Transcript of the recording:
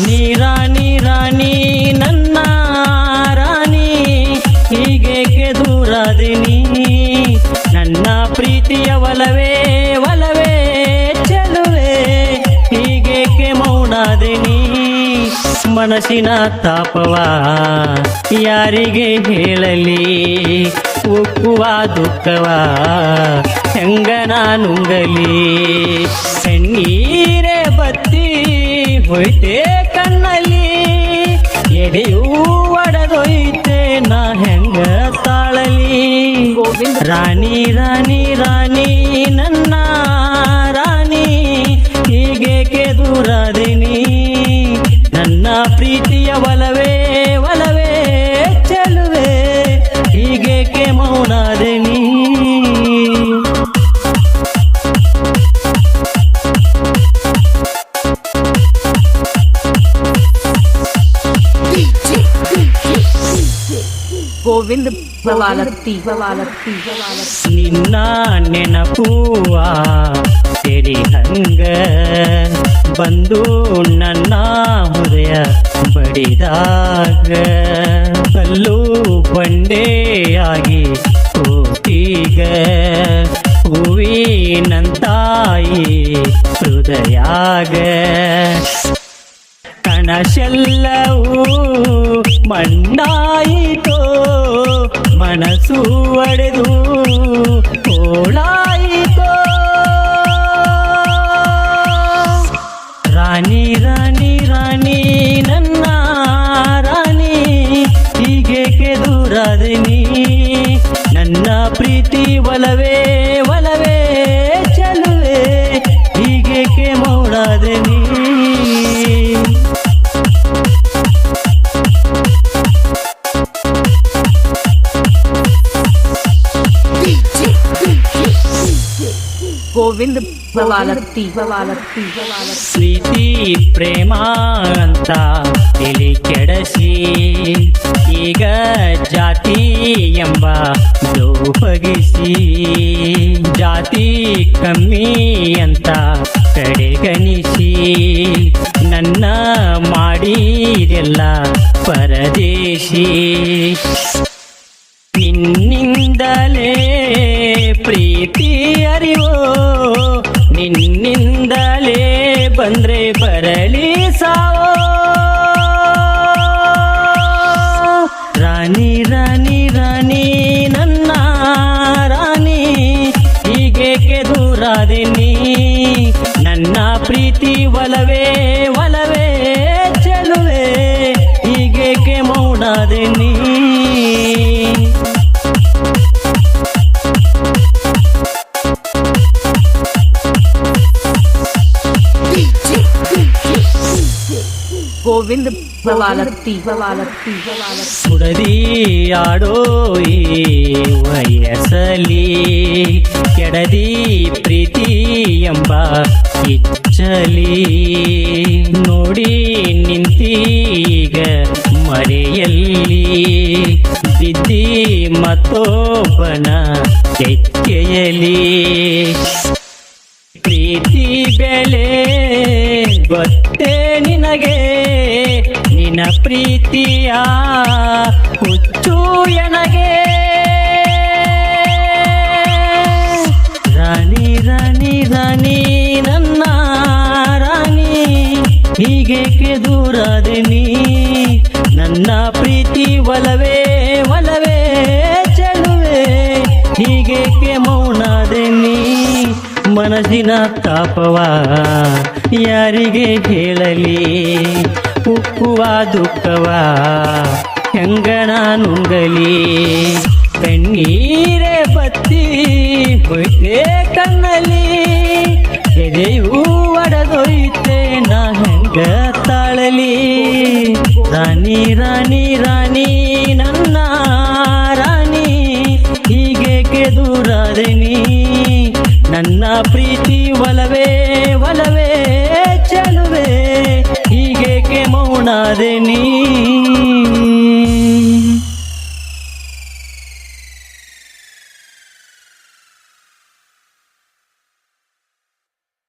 ರಾಣಿ ರಾಣಿ ರಾಣಿ, ನನ್ನ ರಾಣಿ ಹೀಗೇಕೆ ದೂರಾದಿನಿ ನನ್ನ ಪ್ರೀತಿಯ ಒಲವೇ ಒಲವೇ, ಚೆಲುವೆ ಹೀಗೇಕೆ ಮೌನಾದಿನಿ ಮನಸ್ಸಿನ ತಾಪವ ಯಾರಿಗೆ ಹೇಳಲಿ? ಉಕ್ಕುವ ದುಃಖವ ಹೆಂಗನ ನುಂಗಲಿ ಹೆಣ್ಣೀರೇ ಬತ್ತಿ ಹೋಯ್ತೆ ಎಡೆಯೂ ಒಡೆದೊಯ್ತೆ ನಾ ಹೆಂಗ ತಾಳಲಿ? ರಾಣಿ ರಾಣಿ ರಾಣಿ ನನ್ನ ಗೋವಿಂದ ಭವಾಲತ್ತಿ ಭವಾಲತ್ತಿ ನಿನ್ನ ನೆನಪುವ ತೆರಿ ಹಂಗ ಬಂದು ನನ್ನ ಹೃದಯ ಬಡಿದಾಗ ಕಲ್ಲು ಬಂಡೆಯಾಗಿ ಕೂತೀಗ ಹೂವಿನಂತಾಯಿ ಹೃದಯಾಗ ಕಣಶೆಲ್ಲವೂ ಮಣ್ಣಾಯಿತೋ. ಮನಸ್ಸು ಒಡೆದು ಓಳಾಯಿತು ರಾಣಿ ರಾಣಿ ರಾಣಿ ನನ್ನ ರಾಣಿ ಹೀಗೆ ಹೀಗೇಕೆ ನೀ ನನ್ನ ಪ್ರೀತಿ ಗೋವಿಂದ ಭವಾಲತ್ತಿ ಭವಾಲತ್ತಿ ಪ್ರೀತಿ ಪ್ರೇಮ ಅಂತ ತಿಳಿ ಕೆಡಸಿ. ಈಗ ಜಾತಿ ಎಂಬ ಲೋಪಗಿಸಿ ಜಾತಿ ಕಮ್ಮಿ ಅಂತ ಕಡೆಗಣಿಸಿ. ನನ್ನ ಮಾಡಿದೆಲ್ಲ ಪರದೇಶಿ. ನಿನ್ನಿಂದಲೇ ಪ್ರೀತಿ ಅರಿವೋ ದೂರಾದಿನಿ ನನ್ನ ಪ್ರೀತಿ ಒಲವೇ ಒಲವೇ ಚೆಲುವೆ ಹೀಗೇಕೆ ನೀ ಗೋವಿಂದ ಭವಾಲತ್ತಿ ಭವಾಲತ್ತಿ ಭವಾಲತ್ತಿ ಆಡೋ ಈ ವಯಸ್ಸಲಿ ಕೆಡದಿ ಪ್ರೀತಿ ಎಂಬ ಇಚ್ಚಲಿ ನೋಡಿ ನಿಂತೀಗ ಮರೆಯಲ್ಲಿ ಬಿದ್ದಿ ಮತ್ತೊಬ್ಬನ ಕೆಕ್ಕೆಯಲಿ ಪ್ರೀತಿ ಬೆಲೆ ಗೊತ್ತೇ ನಿನಗೆ, ನಿನ್ನ ಪ್ರೀತಿಯ ಹುಚ್ಚು ಎನಗೆ. ಹೀಗೇಕೆ ನೀ? ನನ್ನ ಪ್ರೀತಿ ಒಲವೇ ಒಲವೇ, ಚೆಲುವೆ, ಹೀಗೇಕೆ ನೀ? ಮನಸ್ಸಿನ ತಾಪವ ಯಾರಿಗೆ ಹೇಳಲಿ? ಉಕ್ಕುವ ದುಃಖವ ಹೆಂಗಣ ನುಂಗಲಿ ಕಣ್ಣೀರೇ ಬತ್ತಿ ಹೋಯ್ತೆ ಕಣ್ಣಲ್ಲಿ, ಎದೆಯೂ ಒಡೆದೊಯ್ತೆ ನಾ ಹೆಂಗ ತಾಳಲಿ ರಾಣಿ ರಾಣಿ ರಾಣಿ, ನನ್ನ ರಾಣಿ ಹೀಗೇಕೆ ನೀ. ನನ್ನ ಪ್ರೀತಿ ಒಲವೇ ಒಲವೇ, ಚೆಲುವೆ ಮೌನಾದೆ ಮೌನಾದಿನಿ